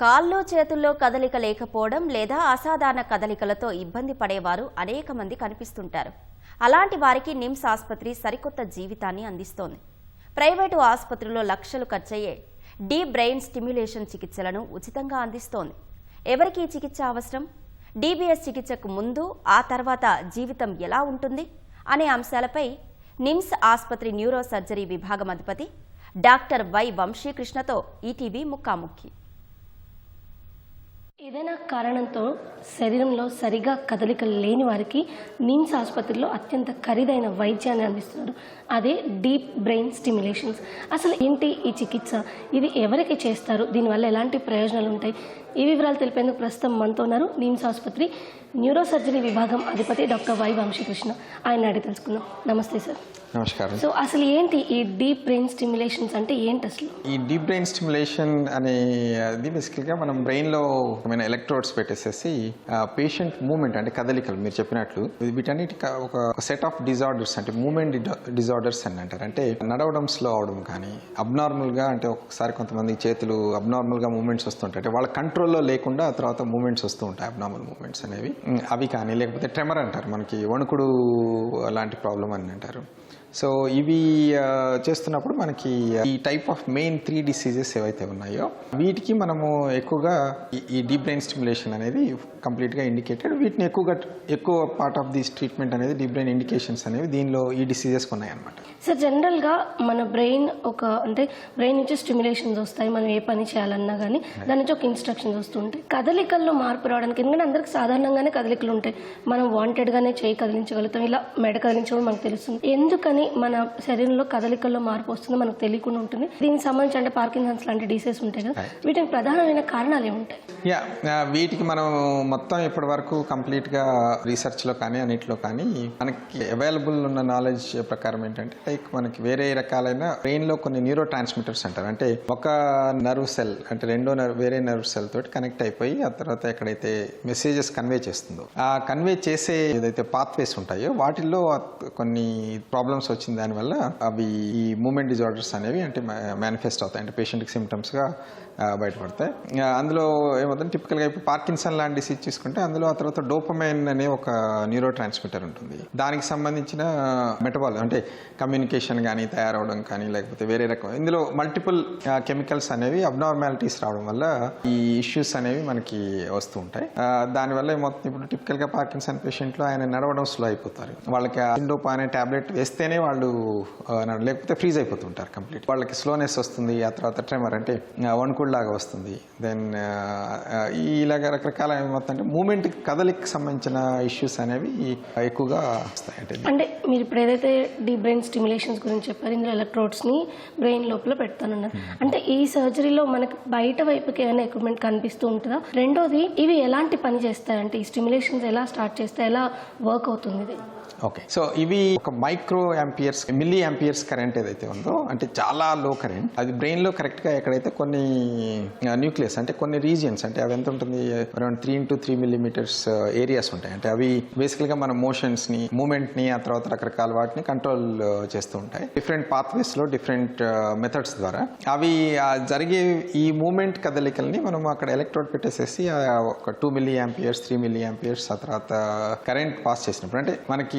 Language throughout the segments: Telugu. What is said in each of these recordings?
కాల్లో చేతుల్లో కదలిక లేకపోవడం లేదా అసాధారణ కదలికలతో ఇబ్బంది పడేవారు అనేక మంది కనిపిస్తుంటారు. అలాంటి వారికి నిమ్స్ ఆసుపత్రి సరికొత్త జీవితాన్ని అందిస్తోంది. ప్రైవేటు ఆసుపత్రిలో లక్షలు ఖర్చయ్యే డీ బ్రెయిన్ స్టిమ్యులేషన్ చికిత్సలను ఉచితంగా అందిస్తోంది. ఎవరికి ఈ చికిత్స అవసరం? డీబీఎస్ చికిత్సకు ముందు ఆ తర్వాత జీవితం ఎలా ఉంటుంది? అనే అంశాలపై నిమ్స్ ఆసుపత్రి న్యూరో సర్జరీ విభాగం అధిపతి డాక్టర్ వై వంశీకృష్ణతో ఈటీవీ ముక్కాముక్కి ఏదైనా కారణంతో శరీరంలో సరిగా కదలికలు లేని వారికి నిమ్స్ ఆసుపత్రిలో అత్యంత ఖరీదైన వైద్యాన్ని అందిస్తున్నారు. అదే డీప్ బ్రెయిన్ స్టిమ్యులేషన్స్. అసలు ఏంటి ఈ చికిత్స? ఇది ఎవరికి చేస్తారు? దీనివల్ల ఎలాంటి ప్రయోజనాలు ఉంటాయి? ఈ వివరాలు తెలిపేందుకు ప్రస్తుతం మనతో ఉన్నారు నిమ్స్ ఆసుపత్రి న్యూరో సర్జరీ విభాగం అధిపతి డాక్టర్ వై వంశీకృష్ణ. ఆయన అడిగి తెలుసుకుందాం. నమస్తే సార్. నమస్కారం. సో అసలు ఏంటి ఈ డీప్ బ్రెయిన్ స్టిమ్యులేషన్స్ అంటే ఏంటి అసలు ఈ డీప్ బ్రెయిన్ స్టిమ్యులేషన్ అనే అది బేసికల్గా మనం బ్రెయిన్లో ఏమైనా ఎలక్ట్రోడ్స్ పెట్టేసేసి పేషెంట్ మూమెంట్ అంటే కదలికలు మీరు చెప్పినట్లు. వీటన్నిటి ఒక సెట్ ఆఫ్ డిజార్డర్స్ అంటే మూమెంట్ డిజార్డర్స్ అని అంటారు. అంటే నడవడం స్లో అవడం కానీ అబ్నార్మల్గా అంటే ఒక్కొక్కసారి కొంతమంది చేతులు అబ్నార్మల్గా మూమెంట్స్ వస్తుంటాయి. అంటే వాళ్ళ కంట్రోల్లో లేకుండా తర్వాత మూమెంట్స్ వస్తూ ఉంటాయి అబ్నార్మల్ మూమెంట్స్ అనేవి. అవి కానీ లేకపోతే ట్రెమర్ అంటారు మనకి వణుకుడు లాంటి ప్రాబ్లం అని అంటారు. సో ఇవి చేస్తున్నప్పుడు మనకి ఈ type of main three diseases ఏవైతే ఉన్నాయో వీటికి మనము ఎక్కువగా ఈ- ఈ డీప్ బ్రెయిన్ స్టిమ్యులేషన్ అనేది కంప్లీట్గా ఇండికేటెడ్ వీటిని ఎక్కువగా ఎక్కువ పార్ట్ ఆఫ్ దిస్ ట్రీట్మెంట్ అనేది డీప్ బ్రెయిన్ ఇండికేషన్స్ అనేవి దీనిలో ఈ డిసీజెస్ ఉన్నాయన్నమాట సార్ జనరల్గా మన బ్రెయిన్ ఒక అంటే బ్రెయిన్ నుంచి స్టిమ్యులేషన్స్ వస్తాయి మనం ఏ పని చేయాలన్నా కానీ దాని నుంచి ఒక ఇన్స్ట్రక్షన్స్ వస్తుంటాయి కదలికల్లో మార్పు రావడానికి ఎందుకంటే అందరికి సాధారణంగానే కదలికలు ఉంటాయి. మనం వాంటెడ్గానే చేయి కదిలించగలుగుతాం ఇలా మెడ కదిలించడం మనకు తెలుస్తుంది. ఎందుకని మన శరీరంలో కదలికల్లో మార్పు వస్తుందో మనకు తెలియకుండా ఉంటుంది. దీనికి సంబంధించి అంటే పార్కిన్సన్స్ లాంటి డిసీజెస్ ఉంటాయి కదా. వీటికి ప్రధానమైన కారణాలు ఏముంటాయి? యా వీటికి మనం మొత్తం ఇప్పటి వరకు కంప్లీట్గా రీసెర్చ్లో కానీ అన్నిట్లో కానీ మనకి అవైలబుల్ ఉన్న నాలెడ్జ్ ప్రకారం ఏంటంటే లైక్ మనకి వేరే రకాలైన బ్రెయిన్లో కొన్ని న్యూరో ట్రాన్స్మిటర్స్ అంటారు. అంటే ఒక నర్వ్ సెల్ అంటే రెండో నర్వ్ వేరే నర్వ్ సెల్ తోటి కనెక్ట్ అయిపోయి ఆ తర్వాత ఎక్కడైతే మెసేజెస్ కన్వే చేస్తుందో ఆ కన్వే చేసే ఏదైతే పాత్వేస్ ఉంటాయో వాటిల్లో కొన్ని ప్రాబ్లమ్స్ వచ్చిన దానివల్ల అవి ఈ మూమెంట్ డిజార్డర్స్ అనేవి అంటే మేనిఫెస్ట్ అవుతాయి. అంటే పేషెంట్కి సిమ్టమ్స్గా బయటపడతాయి. అందులో ఏమవుతుంది? టిపికల్గా ఇప్పుడు పార్కిన్సన్ లాంటి డిసీజ్ తీసుకుంటే అందులో ఆ తర్వాత డోపమైన్ అనే ఒక న్యూరో ట్రాన్స్మిటర్ ఉంటుంది. దానికి సంబంధించిన మెటబాల్ అంటే కమ్యూనికేషన్ కానీ తయారవడం కానీ లేకపోతే వేరే రకం ఇందులో మల్టిపుల్ కెమికల్స్ అనేవి అబ్నార్మాలిటీస్ రావడం వల్ల ఈ ఇష్యూస్ అనేవి మనకి వస్తూ ఉంటాయి. దానివల్ల ఏమవుతుంది? ఇప్పుడు టిపికల్గా పార్కిన్సన్ పేషెంట్లో ఆయన నడవడం స్లో అయిపోతారు. వాళ్ళకి ఇండోపా అనే టాబ్లెట్ వేస్తేనే వాళ్ళు ఆ, నడ- లేకపోతే ఫ్రీజ్ అయిపోతుంటారు కంప్లీట్ వాళ్ళకి స్లోనెస్ వస్తుంది ఆ తర్వాత ట్రెమర్ అంటే లాగా వస్తుంది. దెన్ ఇలాగ రకరకాల ఏమవుతుందంటే మూమెంట్ కదలికి సంబంధించిన ఇష్యూస్ అనేవి ఎక్కువగా వస్తాయి. అంటే అంటే మీరు ఇప్పుడు ఏదైతే డీప్ బ్రెయిన్ స్టిమ్యులేషన్స్ గురించి చెప్పారు ఇందులో ఎలక్ట్రోడ్స్ని బ్రెయిన్ లోపల పెడతానన్నారు. అంటే ఈ సర్జరీలో మనకి బయట వైపుకి ఏమైనా ఎక్విప్మెంట్ కనిపిస్తూ ఉంటుందా? రెండోది ఇవి ఎలాంటి పని చేస్తాయి అంటే ఈ స్టిమ్యులేషన్స్ ఎలా స్టార్ట్ చేస్తాయి ఎలా వర్క్ అవుతుంది ఇది? ఓకే సో ఇవి ఒక microamperes milliamperes current ఏదైతే ఉందో అంటే చాలా లో కరెంట్ అది బ్రెయిన్లో కరెక్ట్గా ఎక్కడైతే కొన్ని న్యూక్లియస్ అంటే కొన్ని రీజియన్స్ అంటే అవి ఎంత ఉంటుంది? Around three into three millimetres areas ఉంటాయి. అంటే అవి బేసికల్గా మన మోషన్స్ని మూమెంట్ని ఆ తర్వాత రకరకాల వాటిని కంట్రోల్ చేస్తూ ఉంటాయి. డిఫరెంట్ పాత్వేస్లో డిఫరెంట్ మెథడ్స్ ద్వారా. అవి జరిగే ఈ మూమెంట్ కదలికల్ని మనం అక్కడ ఎలక్ట్రోడ్ పెట్టేసేసి ఒక two milliamperes three milliamperes ఆ తర్వాత కరెంట్ పాస్ చేసినప్పుడు అంటే మనకి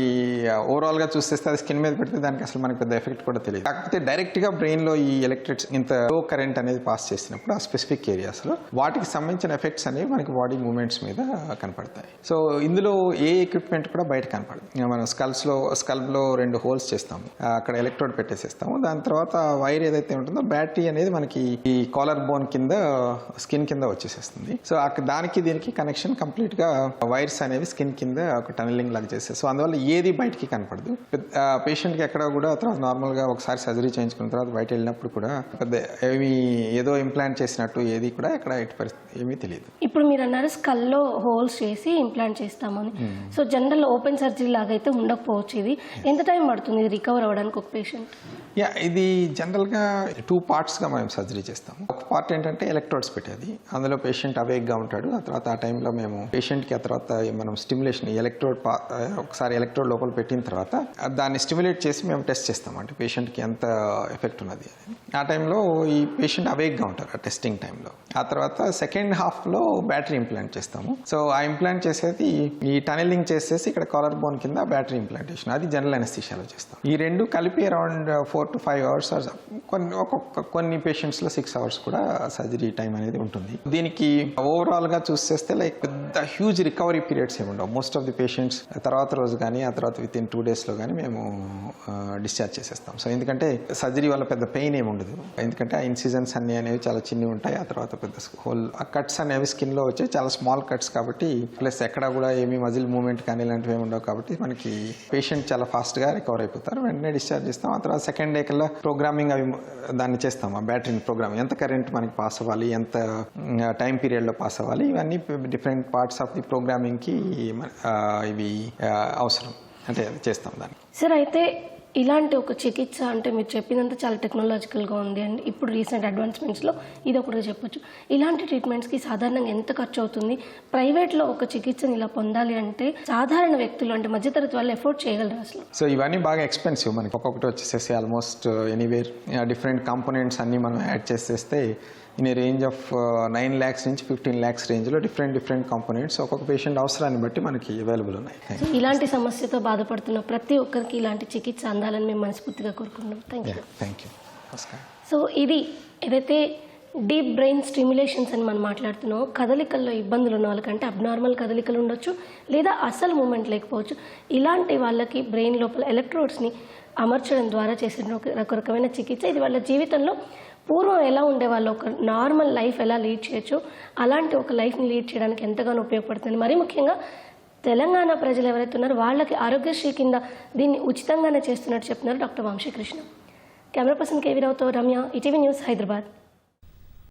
ఓవరాల్గా చూసేస్తే అది స్కిన్ మీద పెడితే దానికి అసలు మనకి పెద్ద ఎఫెక్ట్ కూడా తెలియదు. కాకపోతే డైరెక్ట్గా బ్రెయిన్లో ఈ ఎలక్ట్రిక్ ఇంత లో కరెంట్ అనేది పాస్ చేసినప్పుడు ఆ స్పెసిఫిక్ ఏరియాస్లో వాటికి సంబంధించిన ఎఫెక్ట్స్ అనేవి మనకి బాడీ మూమెంట్స్ మీద కనపడతాయి. సో ఇందులో ఏ ఎక్విప్మెంట్ కూడా బయట కనపడదు. మనం స్కల్స్లో స్కల్ప్లో రెండు హోల్స్ చేస్తాము. అక్కడ ఎలక్ట్రోడ్ పెట్టేసేస్తాము. దాని తర్వాత వైర్ ఏదైతే ఉంటుందో బ్యాటరీ అనేది మనకి ఈ కాలర్ బోన్ కింద స్కిన్ కింద వచ్చేసేస్తుంది. సో అక్కడ దానికి దీనికి కనెక్షన్ కంప్లీట్గా వైర్స్ అనేవి స్కిన్ కింద ఒక టనలింగ్ లాగా చేసేది సో అందువల్ల ఏది బయటికి కనపడదు. పేషెంట్కి ఎక్కడ కూడా తర్వాత నార్మల్గా ఒకసారి సర్జరీ చేయించుకున్న తర్వాత బయట వెళ్ళినప్పుడు కూడా పెద్ద ఏమి ఏదో ఇంప్లాంట్ చేసినట్టు ఏది కూడా ఎక్కడ ఎట్టి పరిస్థితి ఏమీ తెలియదు. ఇప్పుడు మీరు అన్నారు స్కల్లో హోల్స్ చేసి ఇంప్లాంట్ చేస్తామని. సో జనరల్ ఓపెన్ సర్జరీ లాగా అయితే ఉండకపోవచ్చు ఇది. ఎంత టైం పడుతుంది ఇది రికవర్ అవ్వడానికి ఒక పేషెంట్? యా ఇది జనరల్గా టూ పార్ట్స్గా మేము సర్జరీ చేస్తాము. ఒక పార్ట్ ఏంటంటే ఎలక్ట్రోడ్స్ పెట్టేది. అందులో పేషెంట్ అవేక్గా ఉంటాడు. ఆ తర్వాత ఆ టైంలో మేము పేషెంట్కి ఆ తర్వాత మనం స్టిమ్యులేషన్ ఎలక్ట్రోడ్ ఒకసారి ఎలక్ట్రోడ్ లోపల పెట్టిన తర్వాత దాన్ని స్టిమ్యులేట్ చేసి మేము టెస్ట్ చేస్తాం. అంటే పేషెంట్కి ఎంత ఎఫెక్ట్ ఉన్నది ఆ టైంలో ఈ పేషెంట్ అవేక్గా ఉంటారు ఆ టెస్టింగ్ టైంలో ఆ తర్వాత సెకండ్ హాఫ్లో బ్యాటరీ ఇంప్లాంట్ చేస్తాము. సో ఆ ఇంప్లాంట్ చేసేది ఈ టనెలింగ్ చేసేసి ఇక్కడ కాలర్ బోన్ కింద బ్యాటరీ ఇంప్లాంటేషన్ అది జనరల్ అనెస్థిషియాలో చేస్తాం. ఈ రెండు కలిపి around four to five hours కొన్ని ఒక్కొక్క కొన్ని పేషెంట్స్లో సిక్స్ అవర్స్ కూడా సర్జరీ టైం అనేది ఉంటుంది. దీనికి ఓవరాల్గా చూసేస్తే లైక్ పెద్ద హ్యూజ్ రికవరీ పీరియడ్స్ ఏమి ఉండవు. మోస్ట్ ఆఫ్ ది పేషెంట్స్ తర్వాత రోజు కానీ ఆ ఆ తర్వాత విత్ ఇన్ టూ డేస్లో కానీ మేము డిశ్చార్జ్ చేసేస్తాం. సో ఎందుకంటే సర్జరీ వల్ల పెద్ద పెయిన్ ఏమి ఉండదు. ఎందుకంటే ఆ ఇన్సిజన్స్ అన్ని అనేవి చాలా చిన్నవి ఉంటాయి. ఆ తర్వాత పెద్ద హోల్ ఆ కట్స్ అనేవి స్కిన్లో వచ్చే చాలా స్మాల్ కట్స్ కాబట్టి ప్లస్ ఎక్కడ కూడా ఏమి మజిల్ మూమెంట్ కానీ ఇలాంటివి ఏమి ఉండవు కాబట్టి మనకి పేషెంట్ చాలా ఫాస్ట్గా రికవర్ అయిపోతారు. వెంటనే డిశ్చార్జ్ చేస్తాం. ఆ తర్వాత సెకండ్ డే కల్లా ప్రోగ్రామింగ్ అవి దాన్ని చేస్తాం. ఆ బ్యాటరీని ప్రోగ్రామ్ ఎంత కరెంట్ మనకి పాస్ అవ్వాలి? ఎంత టైం పీరియడ్లో పాస్ అవ్వాలి? ఇవన్నీ డిఫరెంట్ పార్ట్స్ ఆఫ్ ది ప్రోగ్రామింగ్కి ఇవి అవసరం. అంటే చేస్తాం దాన్ని. సార్ అయితే ఇలాంటి ఒక చికిత్స అంటే మీరు చెప్పినంత చాలా టెక్నాలజికల్గా ఉంది అండ్ ఇప్పుడు రీసెంట్ అడ్వాన్స్మెంట్స్లో ఇది ఒకటి చెప్పొచ్చు. ఇలాంటి ట్రీట్మెంట్స్కి సాధారణంగా ఎంత ఖర్చు అవుతుంది? ప్రైవేట్లో ఒక చికిత్సని ఇలా పొందాలి అంటే సాధారణ వ్యక్తులు అంటే మధ్యతరగతి వాళ్ళు ఎఫోర్డ్ చేయగలరు అసలు? సో ఇవన్నీ బాగా ఎక్స్పెన్సివ్ మనకి. ఒక్కొక్కటి వచ్చేసేసి ఆల్మోస్ట్ ఎనీవేర్ డిఫరెంట్ కాంపోనెంట్స్ అన్నీ మనం యాడ్ చేసేస్తే in range of nine lakhs నుంచి ఫిఫ్టీన్ ల్యాక్స్ రేంజ్లో డిఫరెంట్ డిఫరెంట్ కాంపోనెంట్స్ ఒక్కొక్క పేషెంట్ అవసరాన్ని బట్టి మనకి అవైలబుల్ ఉన్నాయి. ఇలాంటి సమస్యతో బాధపడుతున్న ప్రతి ఒక్కరికి ఇలాంటి చికిత్స అందాలని మేము మనస్ఫూర్తిగా కోరుకుంటున్నాం. థ్యాంక్ యూ థ్యాంక్ యూ నమస్కారం సో ఇది ఏదైతే డీప్ బ్రెయిన్ స్టిమ్యులేషన్స్ అని మనం మాట్లాడుతున్నాం కదలికల్లో ఇబ్బందులు ఉన్న వాళ్ళకంటే అబ్నార్మల్ కదలికలు ఉండొచ్చు లేదా అసలు మూమెంట్ లేకపోవచ్చు ఇలాంటి వాళ్ళకి బ్రెయిన్ లోపల ఎలక్ట్రోడ్స్ని అమర్చడం ద్వారా చేసిన ఒక ఒక రకమైన చికిత్స. ఇది వాళ్ళ జీవితంలో పూర్వం ఎలా ఉండేవాళ్ళు? ఒక నార్మల్ లైఫ్ ఎలా లీడ్ చేయొచ్చు? అలాంటి ఒక లైఫ్ని లీడ్ చేయడానికి ఎంతగానో ఉపయోగపడుతుంది. మరీ ముఖ్యంగా తెలంగాణ ప్రజలు ఎవరైతే ఉన్నారో వాళ్ళకి ఆరోగ్యశ్రీ కింద దీన్ని ఉచితంగానే చేస్తున్నట్టు చెప్తున్నారు doctor Vamsikrishna. Camera person K V రావుతో Ramya ETV news Hyderabad.